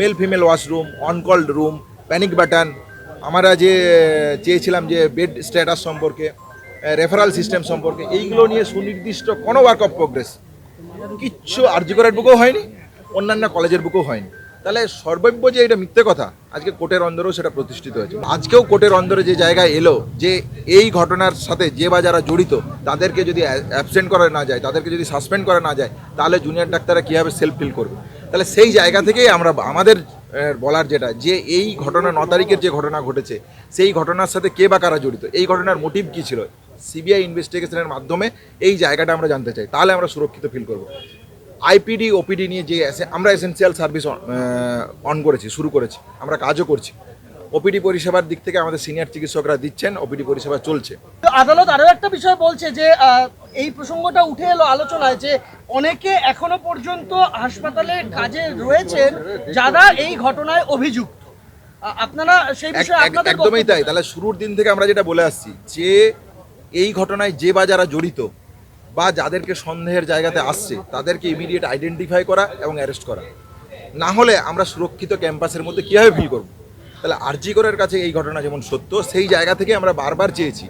Male female washroom on call room panic button আমরা যে, চেয়েছিলাম যে বেড স্ট্যাটাস সম্পর্কে রেফারাল সিস্টেম সম্পর্কে, এইগুলো নিয়ে সুনির্দিষ্ট কোনো ওয়ার্ক অফ প্রোগ্রেস কিচ্ছু আর্যকরের বুকেও হয়নি, অন্যান্য কলেজের বুকেও হয়নি। তাহলে সর্বব্য যে এটা মিথ্যে কথা, আজকে কোর্টের অন্দরেও সেটা প্রতিষ্ঠিত হয়েছে। আজকেও কোর্টের অন্দরে যে জায়গায় এলো, যে এই ঘটনার সাথে যে বা যারা জড়িত, তাদেরকে যদি অ্যাবসেন্ট করা না যায়, তাদেরকে যদি সাসপেন্ড করা না যায়, তাহলে জুনিয়র ডাক্তাররা কীভাবে সেলফ ফিল করবে? তাহলে সেই জায়গা থেকেই আমরা আমাদের বলার যেটা, যে এই ঘটনা ন তারিখের যে ঘটনা ঘটেছে, সেই ঘটনার সাথে কে বা কারা জড়িত, এই ঘটনার মোটিভ কী ছিল সিবিআই ইনভেস্টিগেশনের মাধ্যমে এই জায়গাটা আমরা জানতে চাই, তাহলে আমরা সুরক্ষিত ফিল করব। আইপিডি ওপিডি নিয়ে যে আমরা এসেন্সিয়াল সার্ভিস অন করেছি, শুরু করেছি, আমরা কাজও করছি। ওপিডি পরিষেবার দিক থেকে আমাদের সিনিয়র চিকিৎসকরা দিচ্ছেন ওপিডি পরিষেবা চলছে। আদালত আরও একটা বিষয় বলছে যে এই প্রসঙ্গটা উঠে এলো আলোচনায় যে অনেকে এখনও পর্যন্ত হাসপাতালে কাজে রয়েছেন যারা এই ঘটনায় অভিযুক্ত। আপনারা সেই বিষয়ে আপনাদের একদমই তাই। তাহলে শুরুর দিন থেকে আমরা যেটা বলে আসছি যে এই ঘটনায় যে বা যারা জড়িত বা যাদেরকে সন্দেহের জায়গাতে আসছে তাদেরকে ইমিডিয়েট আইডেন্টিফাই করা এবং অ্যারেস্ট করা। না হলে আমরা সুরক্ষিত ক্যাম্পাসের মধ্যে কীভাবে ফিল করব? তাহলে আরজিকরের কাছে এই ঘটনা যেমন সত্য সেই জায়গা থেকে আমরা বারবার চেয়েছি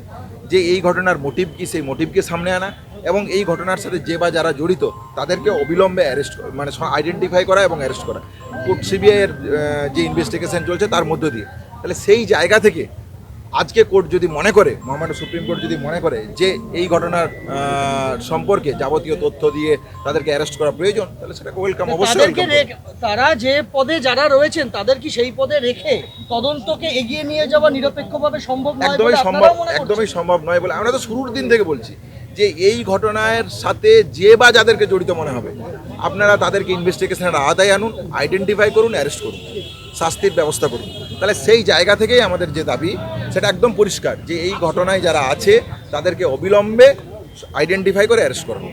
যে এই ঘটনার মোটিভ কী, সেই মোটিভকে সামনে আনা এবং এই ঘটনার সাথে যে বা যারা জড়িত, তাদেরকে অবিলম্বে অ্যারেস্ট মানে আইডেন্টিফাই করা এবং অ্যারেস্ট করা। সিবিআইয়ের যে ইনভেস্টিগেশন চলছে, তার মধ্য দিয়ে। তাহলে সেই জায়গা থেকে আজকে কোর্ট যদি মনে করে মহামান্য সুপ্রিম কোর্ট যদি মনে করে যে এই ঘটনার সম্পর্কে যাবতীয় তথ্য দিয়ে তাদেরকে অ্যারেস্ট করা প্রয়োজন তাহলে সেটাকে ওয়েলকাম অবশ্যই তারা যে পদে যারা রয়েছেন তাদের কি সেই পদে রেখে তদন্তকে এগিয়ে নিয়ে যাওয়া নিরপেক্ষভাবে সম্ভব নয় একদমই সম্ভব? একদমই সম্ভব নয় বলে আমরা তো শুরুর দিন থেকে বলছি যে এই ঘটনার সাথে যে বা যাদেরকে জড়িত মনে হবে আপনারা তাদেরকে ইনভেস্টিগেশনের আওতায় আনুন আইডেন্টিফাই করুন অ্যারেস্ট করুন শাস্তির ব্যবস্থা করুন তাহলে সেই জায়গা থেকেই আমাদের যে দাবি সেটা একদম পরিষ্কার যে এই ঘটনায় যারা আছে তাদেরকে অবিলম্বে আইডেন্টিফাই করে অ্যারেস্ট করব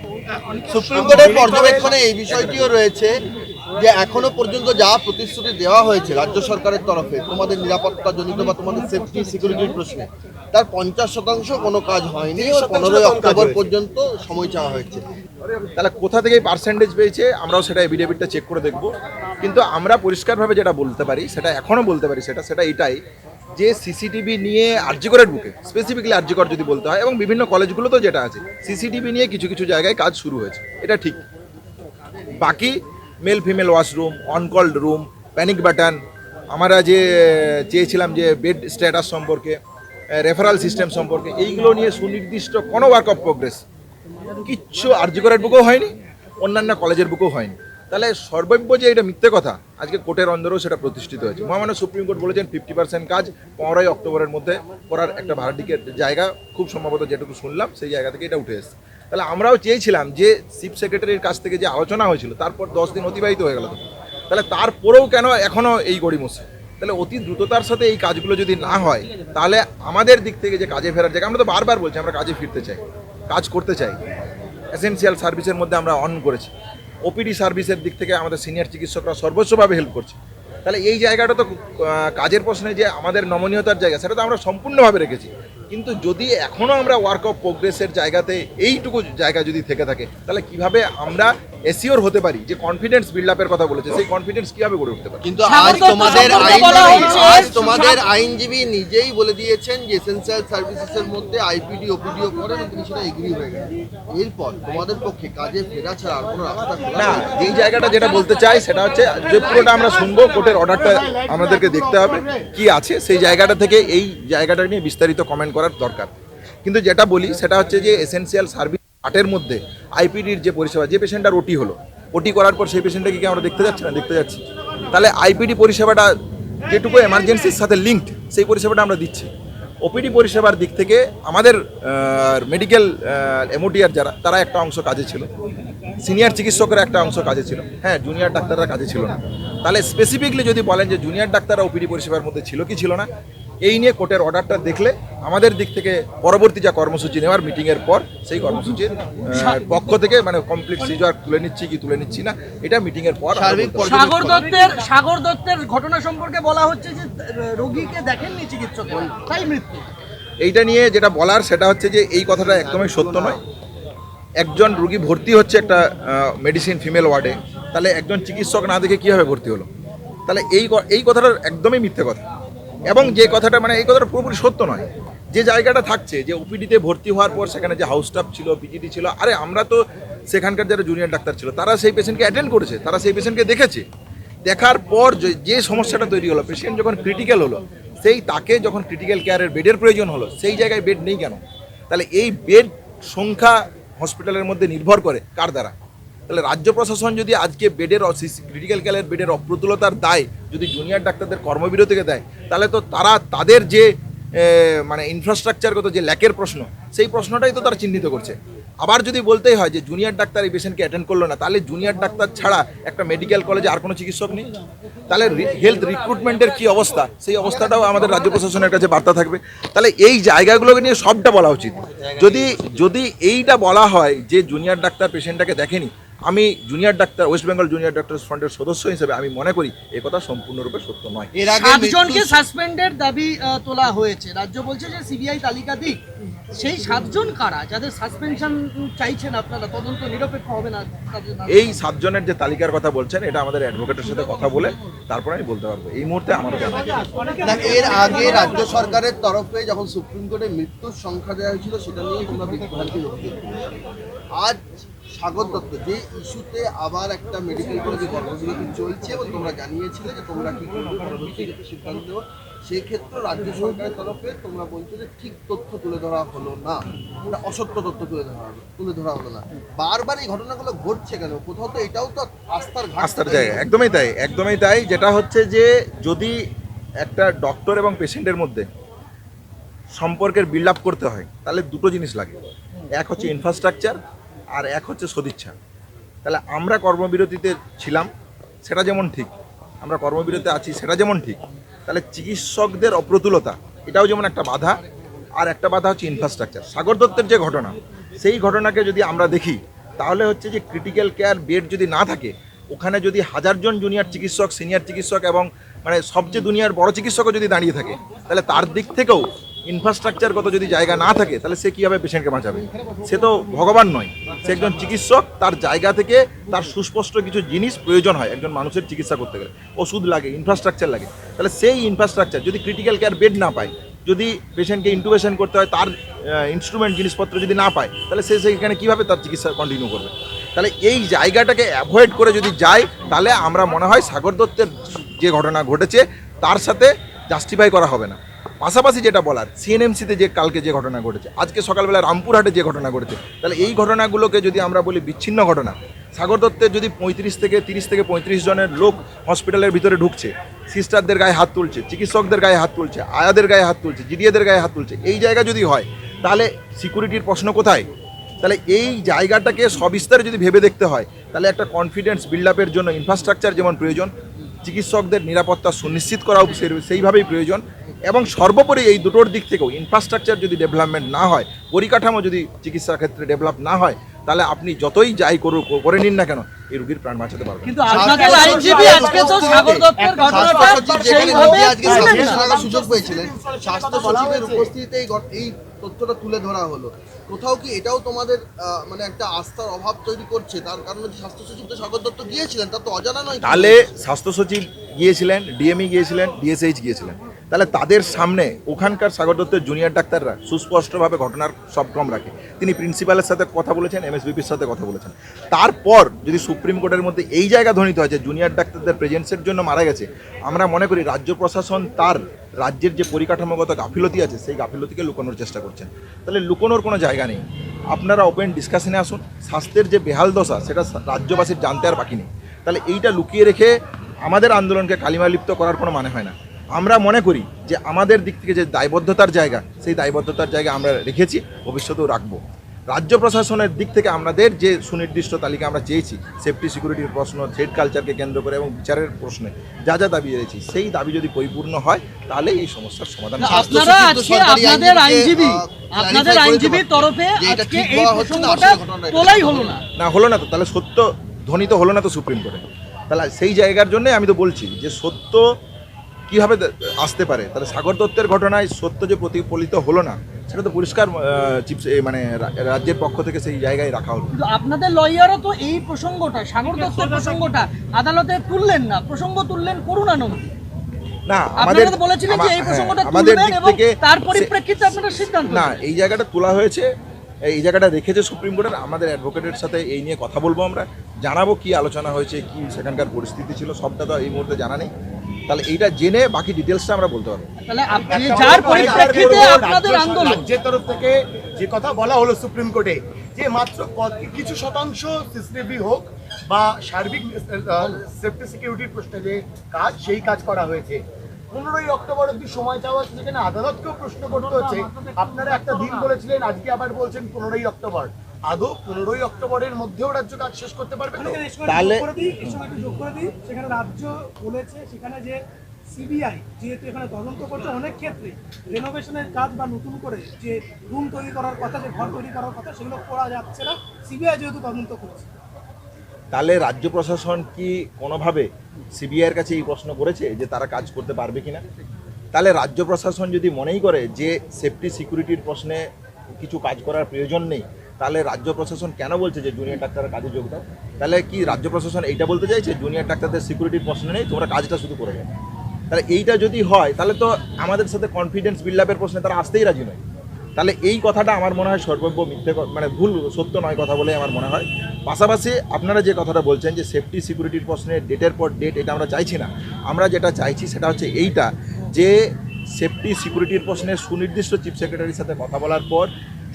সুপ্রিম কোর্টের পর্যবেক্ষণে এই বিষয়টিও রয়েছে যে এখনও পর্যন্ত যা প্রতিশ্রুতি দেওয়া হয়েছে রাজ্য সরকারের তরফে তোমাদের নিরাপত্তা জনিত বা তোমাদের সেফটি সিকিউরিটির প্রশ্নে তার পঞ্চাশ শতাংশ কোনো কাজ হয়নি পনেরোই অক্টোবর পর্যন্ত সময় চাওয়া হয়েছে। তাহলে কোথা থেকে পার্সেন্টেজ পেয়েছে আমরাও সেটা এভিডেভিটটা চেক করে দেখব। কিন্তু আমরা পরিষ্কারভাবে যেটা বলতে পারি সেটা এখনও বলতে পারি সেটা সেটা এটাই যে সিসিটিভি নিয়ে আর্যিকরের বুকে স্পেসিফিকলি আর্যিকর যদি বলতে হয়, এবং বিভিন্ন কলেজগুলোতেও যেটা আছে সিসিটিভি নিয়ে কিছু কিছু জায়গায় কাজ শুরু হয়েছে। এটা ঠিক। বাকি male female washroom on call room panic button আমরা যে চেয়েছিলাম যে বেড স্ট্যাটাস সম্পর্কে রেফারাল সিস্টেম সম্পর্কে, এইগুলো নিয়ে সুনির্দিষ্ট কোনো ওয়ার্ক অফ প্রোগ্রেস কিচ্ছু আর্যকরের বুকেও হয়নি, অন্যান্য কলেজের বুকেও হয়নি। তাহলে সর্বব্য যে এটা মিথ্যে কথা, আজকে কোর্টের অন্দরেও সেটা প্রতিষ্ঠিত হয়েছে। মহামান্য সুপ্রিম কোর্ট বলেছেন ফিফটি পার্সেন্ট কাজ পনেরোই অক্টোবরের মধ্যে করার একটা ভাড়াটিকের জায়গা, খুব সম্ভবত যেটুকু শুনলাম, সেই জায়গা থেকে এটা উঠে এসেছে। তাহলে আমরাও চেয়েছিলাম যে চিফ সেক্রেটারির কাছ থেকে যে আলোচনা হয়েছিল, তারপর দশ দিন অতিবাহিত হয়ে গেল তাহলে তারপরেও কেন এখনও এই গড়িমসি? তাহলে অতি দ্রুততার সাথে এই কাজগুলো যদি না হয়, তাহলে আমাদের দিক থেকে যে কাজে ফেরার জায়গা, আমরা তো বারবার বলছি আমরা কাজে ফিরতে চাই, কাজ করতে চাই। এসেনশিয়াল সার্ভিসের মধ্যে আমরা অন করেছি। ওপিডি সার্ভিসের দিক থেকে আমাদের সিনিয়র চিকিৎসকরা সর্বস্বভাবে হেল্প করছে। তাহলে এই জায়গাটা তো কাজের প্রশ্নে যে আমাদের নমনীয়তার জায়গা, সেটা তো আমরা সম্পূর্ণভাবে রেখেছি। কিন্তু যদি এখনও আমরা ওয়ার্ক অফ প্রোগ্রেসের জায়গাতে এইটুকু জায়গা যদি থেকে থাকে তাহলে কীভাবে আমরা এসিওর হতে পারি যে কনফিডেন্স বিল্ড আপের কথা বলেছে? সেই কনফিডেন্স কীভাবে গড়ে উঠতে পারি? কিন্তু আজ তোমাদের আইনজীবী আজ তোমাদের আইনজীবী নিজেই বলে দিয়েছেন যে এসেন্সিয়াল সার্ভিসেসের মধ্যে আইপিডি ওপিডিও করেন তিনি সেটা এগ্রি হয়ে গেলেন এরপর তোমাদের পক্ষে কাজে ফেরা ছাড়া আর কোনো রাস্তা না। এই জায়গাটা যেটা বলতে চাই সেটা হচ্ছে যে পুরোটা আমরা শুনব কোর্টের অর্ডারটা আমাদেরকে দেখতে হবে। কি আছে সেই জায়গাটা থেকে এই জায়গাটা নিয়ে বিস্তারিত কমেন্ট করার দরকার। কিন্তু যেটা বলি, সেটা হচ্ছে যে এসেন্সিয়াল সার্ভিস আটের মধ্যে আইপিডির যে পরিষেবা, যে পেশেন্টটার ওটি হলো ওটি করার পর সেই পেশেন্টটাকে কি আমরা দেখতে যাচ্ছি না? দেখতে যাচ্ছি। তাহলে আইপিডি পরিষেবাটা যেটুকু এমার্জেন্সির সাথে লিঙ্কড সেই পরিষেবাটা আমরা দিচ্ছি। ওপিডি পরিষেবার দিক থেকে আমাদের মেডিকেল এমওটিআর যারা, তারা একটা অংশ কাজে ছিল। সিনিয়র চিকিৎসকের একটা অংশ কাজে ছিল। হ্যাঁ জুনিয়র ডাক্তাররা কাজে ছিল না। তাহলে স্পেসিফিকলি যদি বলেন যে জুনিয়র ডাক্তাররা ওপিডি পরিষেবার মধ্যে ছিল কি ছিল না, এই নিয়ে কোর্টের অর্ডারটা দেখলে আমাদের দিক থেকে পরবর্তী যা কর্মসূচি নেওয়ার মিটিংয়ের পর সেই কর্মসূচির পক্ষ থেকে মানে কমপ্লিট সিজার তুলে নিচ্ছি কি তুলে নিচ্ছি না এটা মিটিংয়ের পর। সাগর দত্তের সাগর দত্তের ঘটনা সম্পর্কে বলা হচ্ছে যে রোগীকে দেখেননি চিকিৎসক তাই মৃত্যু। এইটা নিয়ে যেটা বলার সেটা হচ্ছে যে এই কথাটা একদমই সত্য নয়। একজন রুগী ভর্তি হচ্ছে একটা মেডিসিন ফিমেল ওয়ার্ডে তাহলে একজন চিকিৎসক না দেখে কীভাবে ভর্তি হলো? তাহলে এই এই কথাটা একদমই মিথ্যে কথা। এবং যে কথাটা মানে এই কথাটা পুরোপুরি সত্য নয়। যে জায়গাটা থাকছে, যে ওপিডিতে ভর্তি হওয়ার পর সেখানে যে হাউস স্টাফ ছিল পিজিটি ছিল, আরে আমরা তো সেখানকার যারা জুনিয়র ডাক্তার ছিল, তারা সেই পেশেন্টকে অ্যাটেন্ড করেছে, তারা সেই পেশেন্টকে দেখেছে। দেখার পর যে- সমস্যাটা তৈরি হলো পেশেন্ট যখন ক্রিটিক্যাল হলো, সেই তাকে যখন ক্রিটিক্যাল কেয়ারের বেডের প্রয়োজন হলো, সেই জায়গায় বেড নেই কেন? তাহলে এই বেড সংখ্যা হসপিটালের মধ্যে নির্ভর করে কার দ্বারা? তাহলে রাজ্য প্রশাসন যদি আজকে বেডের ক্রিটিক্যাল কেয়ারের বেডের অপ্রতুলতার দায় যদি জুনিয়র ডাক্তারদের কর্মবিরতিকে দেয়, তাহলে তো তারা তাদের যে মানে ইনফ্রাস্ট্রাকচারগত যে ল্যাকের প্রশ্ন, সেই প্রশ্নটাই তো তারা চিহ্নিত করছে। আবার যদি বলতেই হয় যে জুনিয়র ডাক্তার এই পেশেন্টকে অ্যাটেন্ড করল না, তাহলে জুনিয়র ডাক্তার ছাড়া একটা মেডিকেল কলেজে আর কোনো চিকিৎসক নেই? তাহলে হেলথ রিক্রুটমেন্টের কি অবস্থা? সেই অবস্থাটাও আমাদের রাজ্য প্রশাসনের কাছে বার্তা থাকবে। তাহলে এই জায়গাগুলোকে নিয়ে সবটা বলা উচিত। যদি যদি এইটা বলা হয় যে জুনিয়র ডাক্তার পেশেন্টটাকে দেখেনি আমি junior doctor West Bengal junior doctor ফ্রন্টের সদস্য হিসেবে আমি মনে করি এ কথা সম্পূর্ণরূপে সত্য নয়। এর আগে সাতজনকে সাসপেন্ডের দাবি তোলা হয়েছে। রাজ্য বলছে যে সিবিআই তালিকা দিক। সেই সাতজন কারা? যাদের সাসপেনশন চাইছেন আপনারা তদন্ত নিরপেক্ষ হবে না এই সাতজনের যে তালিকার কথা বলছেন এটা আমাদের অ্যাডভোকেটের সাথে কথা বলে তারপরে আমি বলতে পারব। এই মুহূর্তে আমার জানা নেই। এর আগে রাজ্য সরকারের তরফে যখন সুপ্রিম কোর্টে মৃত্যুর সংখ্যা দেওয়া হয়েছিল সেটা নিয়ে তোমরা বিভ্রান্তি আজ স্বাগত দত্ত যে ইস্যুতে আবার একটা মেডিকেল কলেজে কর্মবিরতি চলছে এবং তোমরা জানিয়েছিলে যে তোমরা কি করবে পরবর্তীতে সিদ্ধান্ত নেব সেই ক্ষেত্রে রাজ্য সরকারের তরফে তোমরা বলছো যে ঠিক তথ্য তুলে ধরা হলো না। এটা অসত্য তথ্য তুলে ধরা হলো তুলে ধরা হলো না। বারবার এই ঘটনাগুলো ঘটছে কেন? কোথাও তো এটাও তো আস্থার আস্থার জায়গা একদমই তাই একদমই তাই। যেটা হচ্ছে যে যদি একটা ডক্টর এবং পেশেন্টের মধ্যে সম্পর্কের বিল্ড আপ করতে হয় তাহলে দুটো জিনিস লাগে। এক হচ্ছে ইনফ্রাস্ট্রাকচার আর এক হচ্ছে সদিচ্ছা। তাহলে আমরা কর্মবিরতিতে ছিলাম, সেটা যেমন ঠিক। আমরা কর্মবিরতিতে আছি, সেটা যেমন ঠিক। তাহলে চিকিৎসকদের অপ্রতুলতা, এটাও যেমন একটা বাধা, আর একটা বাধা হচ্ছে ইনফ্রাস্ট্রাকচার সাগর দত্তের যে ঘটনা, সেই ঘটনাকে যদি আমরা দেখি, তাহলে হচ্ছে যে ক্রিটিক্যাল কেয়ার বেড যদি না থাকে, ওখানে যদি হাজারজন জুনিয়র চিকিৎসক সিনিয়র চিকিৎসক এবং মানে সবচেয়ে দুনিয়ার বড় চিকিৎসকও যদি দাঁড়িয়ে থাকে, তাহলে তার দিক থেকেও ইনফ্রাস্ট্রাকচারগত যদি জায়গা না থাকে, তাহলে সে কীভাবে পেশেন্টকে বাঁচাবে? সে তো ভগবান নয়, সে একজন চিকিৎসক, তার জায়গা থেকে তার সুস্পষ্ট কিছু জিনিস প্রয়োজন হয় একজন মানুষের চিকিৎসা করতে গেলে। ওষুধ লাগে ইনফ্রাস্ট্রাকচার লাগে। তাহলে সেই ইনফ্রাস্ট্রাকচার যদি ক্রিটিক্যাল কেয়ার বেড না পায়, যদি পেশেন্টকে ইন্টুবেশন করতে হয়, তার ইনস্ট্রুমেন্ট জিনিসপত্র যদি না পায়, তাহলে সে সেখানে কীভাবে তার চিকিৎসা কন্টিনিউ করবে? তাহলে এই জায়গাটাকে অ্যাভয়েড করে যদি যায়, তাহলে আমরা মনে হয় সাগর দত্তের যে ঘটনা ঘটেছে, তার সাথে জাস্টিফাই করা হবে না। পাশাপাশি যেটা বলার, সিএনএমসিতে যে কালকে যে ঘটনা ঘটেছে, আজকে সকালবেলা রামপুরহাটে যে ঘটনা ঘটেছে, তাহলে এই ঘটনাগুলোকে যদি আমরা বলি বিচ্ছিন্ন ঘটনা, সাগর দত্তের যদি পঁয়ত্রিশ থেকে তিরিশ থেকে পঁয়ত্রিশ জনের লোক হসপিটালের ভিতরে ঢুকছে, সিস্টারদের গায়ে হাত তুলছে, চিকিৎসকদের গায়ে হাত তুলছে, আয়াদের গায়ে হাত তুলছে, জিডিএদের গায়ে হাত তুলছে, এই জায়গা যদি হয়, তাহলে সিকিউরিটির প্রশ্ন কোথায়? তাহলে এই জায়গাটাকে সবিস্তারে যদি ভেবে দেখতে হয়, তাহলে একটা কনফিডেন্স বিল্ড আপের জন্য ইনফ্রাস্ট্রাকচার যেমন প্রয়োজন, চিকিৎসকদের নিরাপত্তা সুনিশ্চিত করাও সেই- সেইভাবেই প্রয়োজন। এবং সর্বোপরি এই দুটোর দিক থেকেও ইনফ্রাস্ট্রাকচার যদি ডেভেলপমেন্ট না হয় পরিকাঠামো যদি চিকিৎসা ক্ষেত্রে ডেভেলপ না হয় তাহলে আপনি যতই যাই করুক করে নিন না কেন এই রুগীর প্রাণ বাঁচাতে পারবেন কিন্তু আপনাদের আইনজীবী আজকে তো সাগর দত্তের ঘটনাটা সেইভাবে আজকে সুযোগ পেয়েছিলেন। স্বাস্থ্য সচিবের উপস্থিতিতে এই এই তথ্যটা তুলে ধরা হলো। কোথাও কি এটাও তোমাদের মানে একটা আস্থার অভাব তৈরি করছে? তার কারণ স্বাস্থ্য সচিব তো স্বাগত দত্ত গিয়েছিলেন তা তো অজানা নয়। তাহলে স্বাস্থ্য সচিব গিয়েছিলেন ডিএমই গিয়েছিলেন ডিএসএইচ গিয়েছিলেন। তাহলে তাদের সামনে ওখানকার সাগর দত্তের জুনিয়র ডাক্তাররা সুস্পষ্টভাবে ঘটনার সব ক্রম রাখে। তিনি প্রিন্সিপালের সাথে কথা বলেছেন এমএসবিপির সাথে কথা বলেছেন। তারপর যদি সুপ্রিম কোর্টের মধ্যে এই জায়গা ধ্বনিত হয় যে জুনিয়র ডাক্তারদের প্রেজেন্সের জন্য মারা গেছে, আমরা মনে করি রাজ্য প্রশাসন তার রাজ্যের যে পরিকাঠামোগত গাফিলতি আছে, সেই গাফিলতিকে লুকানোর চেষ্টা করছেন। তাহলে লুকোনোর কোনো জায়গা নেই। আপনারা ওপেন ডিসকাশনে আসুন, স্বাস্থ্যের যে বেহাল দশা, সেটা রাজ্যবাসীর জানতে আর বাকি নেই। তাহলে এইটা লুকিয়ে রেখে আমাদের আন্দোলনকে কালিমালিপ্ত করার কোনো মানে হয় না। আমরা মনে করি যে আমাদের দিক থেকে যে দায়বদ্ধতার জায়গা সেই দায়বদ্ধতার জায়গা আমরা রেখেছি ভবিষ্যতেও রাখব। রাজ্য প্রশাসনের দিক থেকে আমাদের যে সুনির্দিষ্ট তালিকা আমরা চেয়েছি সেফটি সিকিউরিটির প্রশ্ন থ্রেড কালচারকে কেন্দ্র করে এবং বিচারের প্রশ্নে যা যা দাবি রয়েছে সেই দাবি যদি পরিপূর্ণ হয় তাহলে এই সমস্যার সমাধান না, আপনারা আজকে আপনাদের আইনজীবী আপনাদের আইনজীবীর তরফে আজকে এই না, প্রসঙ্গটা আসলে ঘটনা এটা। তোলাই হলো না। না হলো না তো তাহলে সত্য ধ্বনিত হলো না তো সুপ্রিম কোর্টে। তাহলে সেই জায়গার জন্য আমি তো বলছি যে সত্য কীভাবে আসতে পারে? তাহলে সাগর দত্তের ঘটনায় সত্য যে প্রতিফলিত হলো না সেটা তো পরিষ্কার মানে রাজ্যের পক্ষ থেকে সেই জায়গায় রাখা হলো। কিন্তু আপনাদের লয়ারও তো এই প্রসঙ্গটা সাগর দত্তের প্রসঙ্গটা আদালতে তুললেন না। প্রসঙ্গ তুললেন করুণানন্দ। না বলেছিলেন যে এই প্রসঙ্গটা হ্যাঁ, আমাদের তুলবেন দিক থেকে তার পরিপ্রেক্ষিতে আপনারা সিদ্ধান্ত না এই জায়গাটা তোলা হয়েছে এই জায়গাটা রেখেছে সুপ্রিম কোর্টের আমাদের অ্যাডভোকেটের সাথে এই নিয়ে কথা বলব আমরা জানাব কি আলোচনা হয়েছে কি সেখানকার পরিস্থিতি ছিল সবটা তো এই মুহূর্তে জানা নেই। তাহলে এইটা জেনে বাকি ডিটেলসটা আমরা বলতে পারব। তাহলে আপনি যার পরিপ্রেক্ষিতে আপনাদের আন্দোলন। রাজ্যের তরফ থেকে যে কথা বলা হলো সুপ্রিম কোর্টে যে মাত্র কিছু শতাংশ সিসিটিভি হোক বা সার্বিক সেফটি সিকিউরিটির প্রশ্নে যে কাজ সেই কাজ করা হয়েছে। পনেরোই অক্টোবর অব্দি সময় চাওয়া হচ্ছে যেখানে আদালতকেও প্রশ্ন করতে হচ্ছে। আপনারা একটা দিন বলেছিলেন আজকে আবার বলছেন পনেরোই অক্টোবর। আদৌ পনেরোই অক্টোবরের মধ্যেও রাজ্য কাজ শেষ করতে পারবে? তাহলে- যোগ করে দিই সেখানে রাজ্য বলেছে সেখানে যে সিবিআই যেহেতু এখানে তদন্ত করছে অনেক ক্ষেত্রে রেনোভেশনের কাজ বা নতুন করে যে রুম তৈরি করার কথা যে ঘর তৈরি করার কথা সেগুলো করা যাচ্ছে না। সিবিআই যেহেতু তদন্ত করছে। তাহলে রাজ্য প্রশাসন কি কোনোভাবে সিবিআইয়ের কাছে এই প্রশ্ন করেছে যে তারা কাজ করতে পারবে কিনা? তাহলে রাজ্য প্রশাসন যদি মনেই করে যে সেফটি সিকিউরিটির প্রশ্নে কিছু কাজ করার প্রয়োজন নেই তাহলে রাজ্য প্রশাসন কেন বলছে যে জুনিয়র ডাক্তাররা কাজে যোগ দাও? তাহলে কি রাজ্য প্রশাসন এইটা বলতে চাইছে? জুনিয়র ডাক্তারদের সিকিউরিটির প্রশ্ন নেই, তোমরা কাজটা শুধু করে যাও। তাহলে এইটা যদি হয়, তাহলে তো আমাদের সাথে কনফিডেন্স বিল্ড আপের প্রশ্নে তারা আসতেই রাজি নয়। তাহলে এই কথাটা আমার মনে হয় সর্বব্য মিথ্যে মানে ভুল, সত্য নয় কথা বলে আমার মনে হয়। পাশাপাশি আপনারা যে কথাটা বলছেন যে সেফটি সিকিউরিটির প্রশ্নে ডেটের পর ডেট এটা আমরা চাইছি না। আমরা যেটা চাইছি সেটা হচ্ছে এইটা, যে সেফটি সিকিউরিটির প্রশ্নে সুনির্দিষ্ট চিফ সেক্রেটারির সাথে কথা বলার পর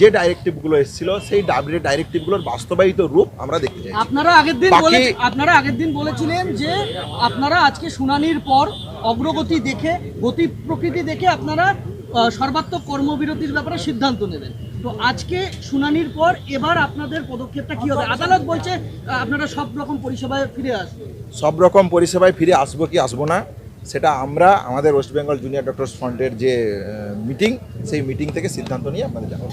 যে ডাইরেক্টিভগুলো এসেছিল সেই ডাইরেক্টিভগুলোর বাস্তবায়িত রূপ আমরা দেখতে চাই আপনারা আগের দিন আপনারা আগের দিন বলেছিলেন যে আপনারা আজকে শুনানির পর অগ্রগতি দেখে গতি প্রকৃতি দেখে আপনারা সর্বাত্মক কর্মবিরতির ব্যাপারে সিদ্ধান্ত নেবেন। তো আজকে শুনানির পর এবার আপনাদের পদক্ষেপটা কি হবে? আদালত বলছে আপনারা সব রকম পরিষেবায় ফিরে আসবেন। সব রকম পরিষেবায় ফিরে আসব কি আসব না? সেটা আমরা আমাদের ওয়েস্ট বেঙ্গল জুনিয়র ডক্টরস ফ্রন্টের যে মিটিং সেই মিটিং থেকে সিদ্ধান্ত নিয়ে আপনাদের জানাব